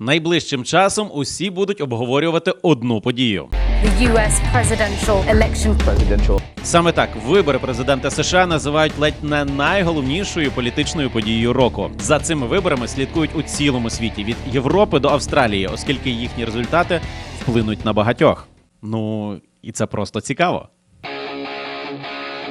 Найближчим часом усі будуть обговорювати одну подію. US presidential election. presidential Саме так вибори президента США називають ледь не найголовнішою політичною подією року. За цими виборами слідкують у цілому світі від Європи до Австралії, оскільки їхні результати вплинуть на багатьох. Ну і це просто цікаво.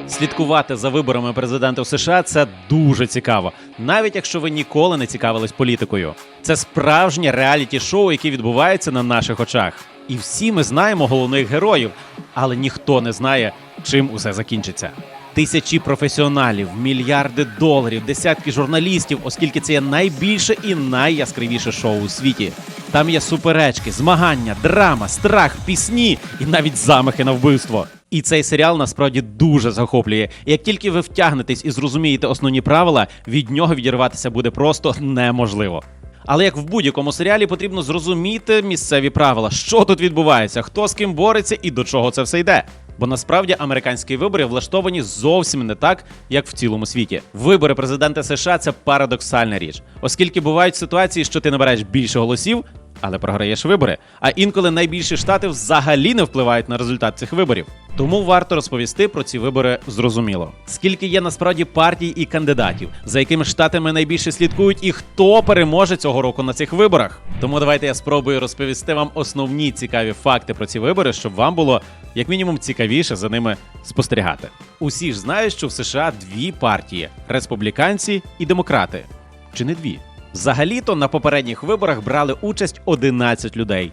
Слідкувати за виборами президента США це дуже цікаво, навіть якщо ви ніколи не цікавились політикою. Це справжнє реаліті-шоу, яке відбувається на наших очах. І всі ми знаємо головних героїв, але ніхто не знає, чим усе закінчиться. Тисячі професіоналів, мільярди доларів, десятки журналістів, оскільки це є найбільше і найяскравіше шоу у світі. Там є суперечки, змагання, драма, страх, пісні і навіть замахи на вбивство. І цей серіал насправді дуже захоплює. Як тільки ви втягнетесь і зрозумієте основні правила, від нього відірватися буде просто неможливо. Але як в будь-якому серіалі потрібно зрозуміти місцеві правила, що тут відбувається, хто з ким бореться і до чого це все йде. Бо насправді американські вибори влаштовані зовсім не так, як в цілому світі. Вибори президента США це парадоксальна річ, оскільки бувають ситуації, що ти набираєш більше голосів, але програєш вибори. А інколи найбільші штати взагалі не впливають на результат цих виборів. Тому варто розповісти про ці вибори зрозуміло. Скільки є насправді партій і кандидатів, за якими штатами найбільше слідкують, і хто переможе цього року на цих виборах. Тому давайте я спробую розповісти вам основні цікаві факти про ці вибори, щоб вам було як мінімум цікавіше за ними спостерігати. Усі ж знають, що в США дві партії: республіканці і демократи. Чи не дві? Взагалі-то на попередніх виборах брали участь 11 людей,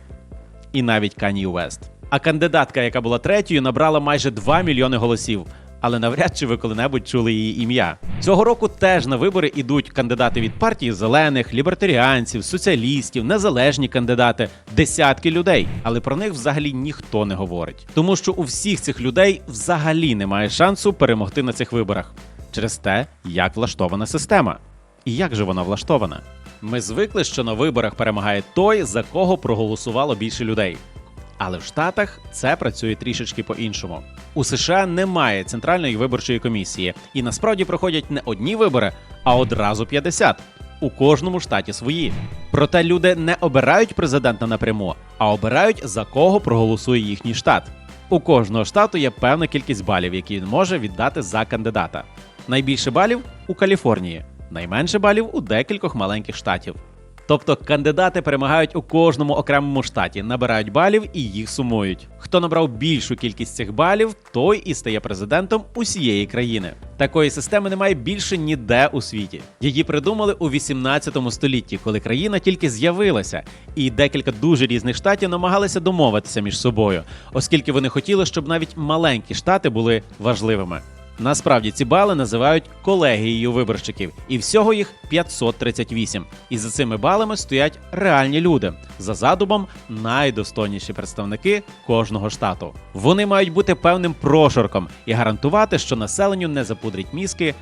і навіть Кані Уест. А кандидатка, яка була третьою, набрала майже 2 мільйони голосів. Але навряд чи ви коли-небудь чули її ім'я. Цього року теж на вибори ідуть кандидати від партії зелених, лібертаріанців, соціалістів, незалежні кандидати, десятки людей. Але про них взагалі ніхто не говорить. Тому що у всіх цих людей взагалі немає шансу перемогти на цих виборах через те, як влаштована система. І як же вона влаштована? Ми звикли, що на виборах перемагає той, за кого проголосувало більше людей. Але в Штатах це працює трішечки по-іншому. У США немає центральної виборчої комісії, і насправді проходять не одні вибори, а одразу 50. У кожному штаті свої. Проте люди не обирають президента напряму, а обирають за кого проголосує їхній штат. У кожного штату є певна кількість балів, які він може віддати за кандидата. Найбільше балів у Каліфорнії, найменше балів у декількох маленьких штатів. Тобто кандидати перемагають у кожному окремому штаті, набирають балів і їх сумують. Хто набрав більшу кількість цих балів, той і стає президентом усієї країни. Такої системи немає більше ніде у світі. Її придумали у 18 столітті, коли країна тільки з'явилася, і декілька дуже різних штатів намагалися домовитися між собою, оскільки вони хотіли, щоб навіть маленькі штати були важливими. Насправді ці бали називають колегією виборщиків, і всього їх 538. І за цими балами стоять реальні люди за задумом найдостойніші представники кожного штату. Вони мають бути певним прошарком і гарантувати, що населенню не запудрить мізки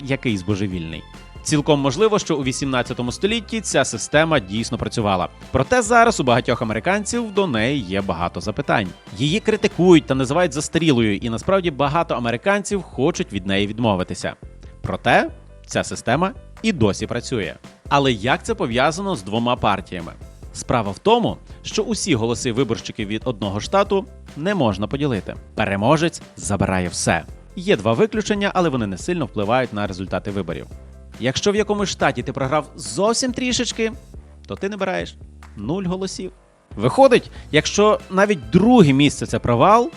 якийсь божевільний. Цілком можливо, що у 18 столітті ця система дійсно працювала. Проте зараз у багатьох американців до неї є багато запитань. Її критикують та називають застарілою, і насправді багато американців хочуть від неї відмовитися. Проте ця система і досі працює. Але як це пов'язано з двома партіями? Справа в тому, що усі голоси виборщиків від одного штату не можна поділити. Переможець забирає все. Є два виключення, але вони не сильно впливають на результати виборів. Якщо в якомусь штаті ти програв зовсім трішечки, то ти набираєш нуль голосів. Виходить, якщо навіть друге місце це провал,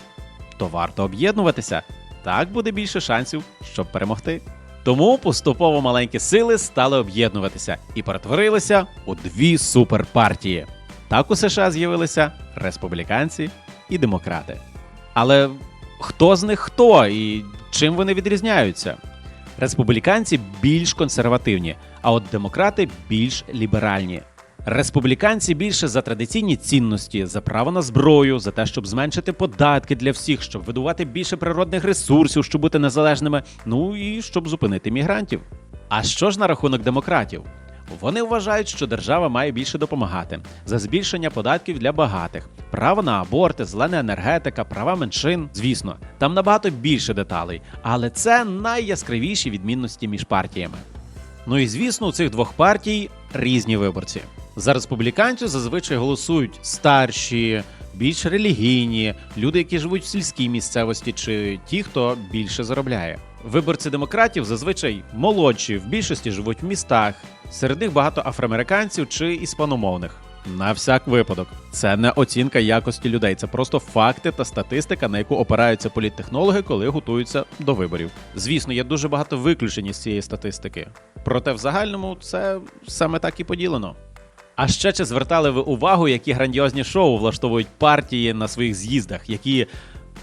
то варто об'єднуватися. Так буде більше шансів, щоб перемогти. Тому поступово маленькі сили стали об'єднуватися і перетворилися у дві суперпартії. Так у США з'явилися республіканці і демократи. Але хто з них хто і чим вони відрізняються? Республіканці більш консервативні, а от демократи більш ліберальні. Республіканці більше за традиційні цінності, за право на зброю, за те, щоб зменшити податки для всіх, щоб видувати більше природних ресурсів, щоб бути незалежними, ну і щоб зупинити мігрантів. А що ж на рахунок демократів? Вони вважають, що держава має більше допомагати за збільшення податків для багатих, право на аборти, зелена енергетика, права меншин. Звісно, там набагато більше деталей, але це найяскравіші відмінності між партіями. Ну і звісно, у цих двох партій різні виборці. За республіканців зазвичай голосують старші, більш релігійні, люди, які живуть в сільській місцевості, чи ті, хто більше заробляє. Виборці демократів зазвичай молодші, в більшості живуть в містах. Серед них багато афроамериканців чи іспаномовних. На всяк випадок, це не оцінка якості людей, це просто факти та статистика, на яку опираються політтехнологи, коли готуються до виборів. Звісно, є дуже багато виключень із цієї статистики. Проте в загальному це саме так і поділено. А ще чи звертали ви увагу, які грандіозні шоу влаштовують партії на своїх з'їздах, які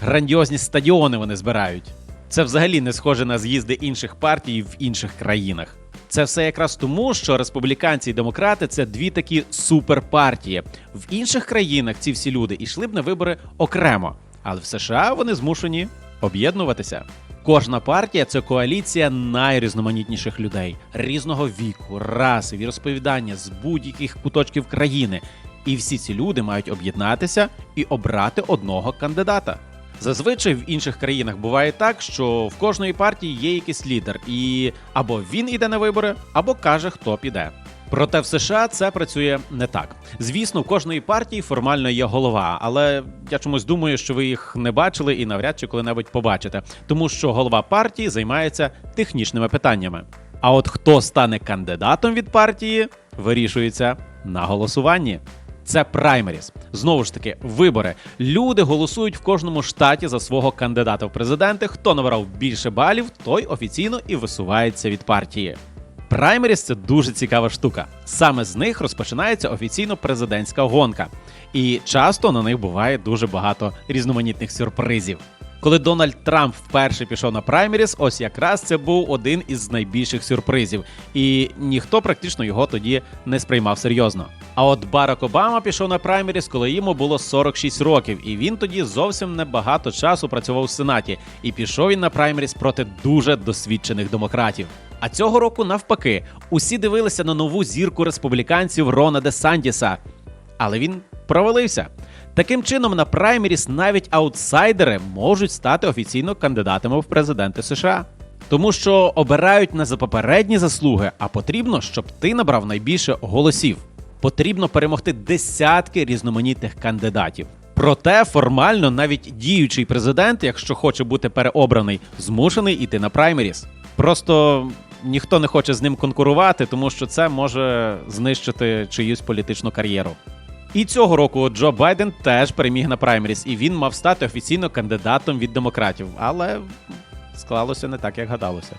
грандіозні стадіони вони збирають? Це взагалі не схоже на з'їзди інших партій в інших країнах. Це все якраз тому, що республіканці і демократи це дві такі суперпартії. В інших країнах ці всі люди йшли б на вибори окремо, але в США вони змушені об'єднуватися. Кожна партія це коаліція найрізноманітніших людей різного віку, раси, віросповідання з будь-яких куточків країни. І всі ці люди мають об'єднатися і обрати одного кандидата. Зазвичай в інших країнах буває так, що в кожної партії є якийсь лідер, і або він іде на вибори, або каже, хто піде. Проте в США це працює не так. Звісно, в кожної партії формально є голова, але я чомусь думаю, що ви їх не бачили і навряд чи коли-небудь побачите, тому що голова партії займається технічними питаннями. А от хто стане кандидатом від партії, вирішується на голосуванні. Це праймеріс. Знову ж таки, вибори. Люди голосують в кожному штаті за свого кандидата в президенти. Хто набрав більше балів, той офіційно і висувається від партії. Праймеріс це дуже цікава штука. Саме з них розпочинається офіційно президентська гонка, і часто на них буває дуже багато різноманітних сюрпризів. Коли Дональд Трамп вперше пішов на праймеріс, ось якраз це був один із найбільших сюрпризів, і ніхто практично його тоді не сприймав серйозно. А от Барак Обама пішов на праймеріс, коли йому було 46 років, і він тоді зовсім небагато часу працював у сенаті. І пішов він на праймеріс проти дуже досвідчених демократів. А цього року, навпаки, усі дивилися на нову зірку республіканців Рона Де Сандіса, але він провалився. Таким чином, на праймеріс навіть аутсайдери можуть стати офіційно кандидатами в президенти США. Тому що обирають не за попередні заслуги, а потрібно, щоб ти набрав найбільше голосів. Потрібно перемогти десятки різноманітних кандидатів. Проте формально навіть діючий президент, якщо хоче бути переобраний, змушений іти на праймеріс. Просто ніхто не хоче з ним конкурувати, тому що це може знищити чиюсь політичну кар'єру. І цього року Джо Байден теж переміг на праймеріс, і він мав стати офіційно кандидатом від демократів, але склалося не так, як гадалося.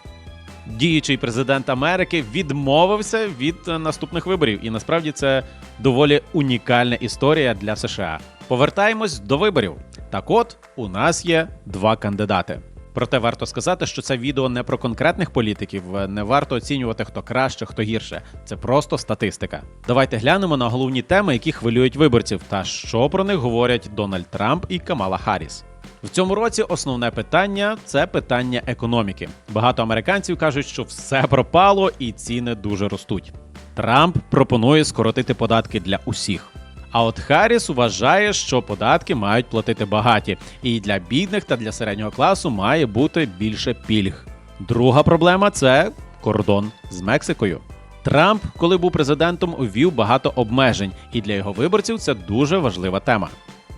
Діючий президент Америки відмовився від е, наступних виборів, і насправді це доволі унікальна історія для США. Повертаємось до виборів. Так от, у нас є два кандидати. Проте варто сказати, що це відео не про конкретних політиків, е, не варто оцінювати, хто краще, хто гірше. Це просто статистика. Давайте глянемо на головні теми, які хвилюють виборців, та що про них говорять Дональд Трамп і Камала Харріс. В цьому році основне питання це питання економіки. Багато американців кажуть, що все пропало і ціни дуже ростуть. Трамп пропонує скоротити податки для усіх. А от Харріс вважає, що податки мають платити багаті, і для бідних та для середнього класу має бути більше пільг. Друга проблема це кордон з Мексикою. Трамп, коли був президентом, ввів багато обмежень, і для його виборців це дуже важлива тема.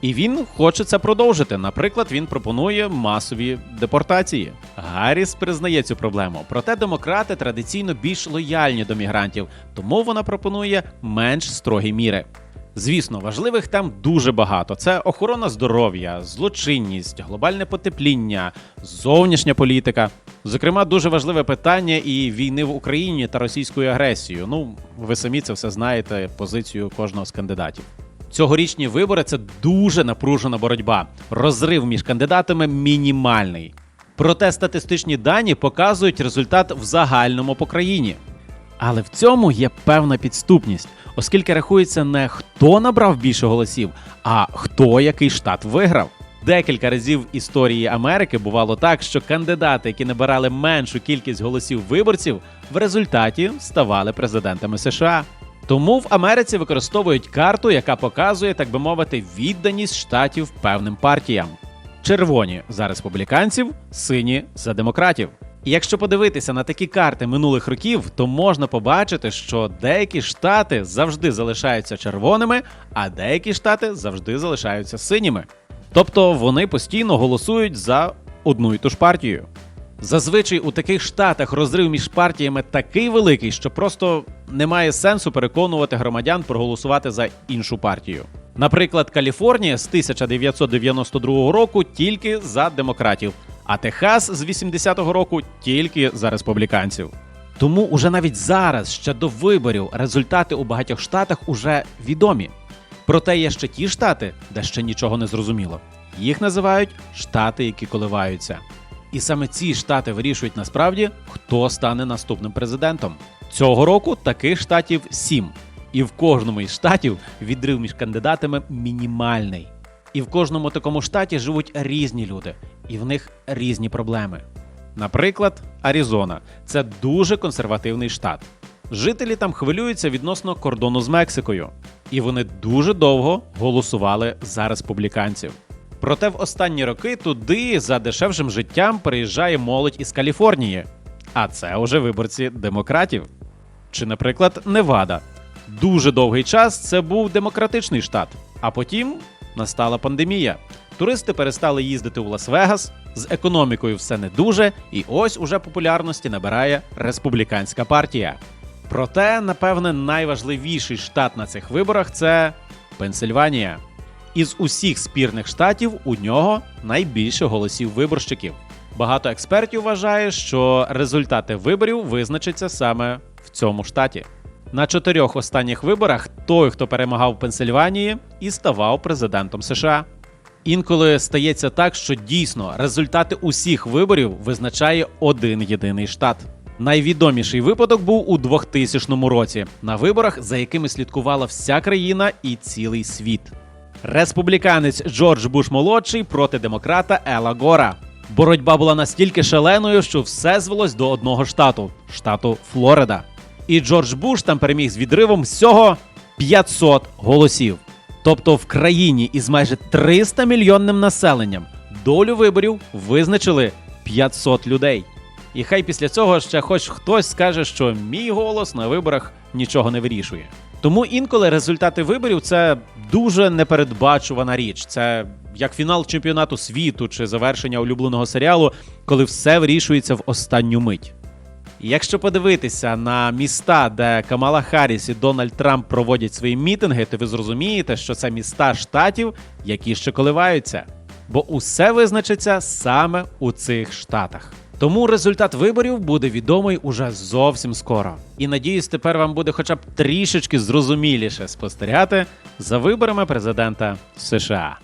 І він хоче це продовжити. Наприклад, він пропонує масові депортації. Гарріс признає цю проблему. Проте демократи традиційно більш лояльні до мігрантів, тому вона пропонує менш строгі міри. Звісно, важливих тем дуже багато: це охорона здоров'я, злочинність, глобальне потепління, зовнішня політика. Зокрема, дуже важливе питання і війни в Україні та російською агресією. Ну, ви самі це все знаєте, позицію кожного з кандидатів. Цьогорічні вибори це дуже напружена боротьба. Розрив між кандидатами мінімальний. Проте статистичні дані показують результат в загальному по країні. Але в цьому є певна підступність, оскільки рахується не хто набрав більше голосів, а хто який штат виграв. Декілька разів історії Америки бувало так, що кандидати, які набирали меншу кількість голосів виборців, в результаті ставали президентами США. Тому в Америці використовують карту, яка показує, так би мовити, відданість штатів певним партіям. Червоні за республіканців, сині за демократів. І якщо подивитися на такі карти минулих років, то можна побачити, що деякі штати завжди залишаються червоними, а деякі штати завжди залишаються синіми. Тобто вони постійно голосують за одну і ту ж партію. Зазвичай у таких штатах розрив між партіями такий великий, що просто немає сенсу переконувати громадян проголосувати за іншу партію. Наприклад, Каліфорнія з 1992 року тільки за демократів, а Техас з 80-го року тільки за республіканців. Тому уже навіть зараз, ще до виборів, результати у багатьох штатах уже відомі. Проте є ще ті штати, де ще нічого не зрозуміло. Їх називають штати, які коливаються. І саме ці штати вирішують насправді, хто стане наступним президентом. Цього року таких штатів сім. І в кожному із штатів відрив між кандидатами мінімальний. І в кожному такому штаті живуть різні люди, і в них різні проблеми. Наприклад, Аризона це дуже консервативний штат. Жителі там хвилюються відносно кордону з Мексикою, і вони дуже довго голосували за республіканців. Проте в останні роки туди за дешевшим життям приїжджає молодь із Каліфорнії, а це уже виборці демократів. Чи, наприклад, Невада. Дуже довгий час це був демократичний штат, а потім настала пандемія. Туристи перестали їздити у Лас-Вегас, з економікою все не дуже, і ось уже популярності набирає республіканська партія. Проте, напевне, найважливіший штат на цих виборах це Пенсильванія. Із усіх спірних штатів у нього найбільше голосів виборщиків. Багато експертів вважає, що результати виборів визначаться саме в цьому штаті. На чотирьох останніх виборах той, хто перемагав в Пенсильванії, і ставав президентом США. Інколи стається так, що дійсно результати усіх виборів визначає один єдиний штат. Найвідоміший випадок був у 2000 році на виборах, за якими слідкувала вся країна і цілий світ. Республіканець Джордж Буш молодший проти демократа Ела Гора. Боротьба була настільки шаленою, що все звелось до одного штату штату Флорида. І Джордж Буш там переміг з відривом всього 500 голосів. Тобто в країні із майже 300 мільйонним населенням долю виборів визначили 500 людей. І хай після цього ще хоч хтось скаже, що мій голос на виборах нічого не вирішує. Тому інколи результати виборів це дуже непередбачувана річ. Це як фінал чемпіонату світу чи завершення улюбленого серіалу, коли все вирішується в останню мить. Якщо подивитися на міста, де Камала Харріс і Дональд Трамп проводять свої мітинги, то ви зрозумієте, що це міста штатів, які ще коливаються. Бо усе визначиться саме у цих штатах. Тому результат виборів буде відомий уже зовсім скоро. І надіюсь, тепер вам буде хоча б трішечки зрозуміліше спостерігати за виборами президента США.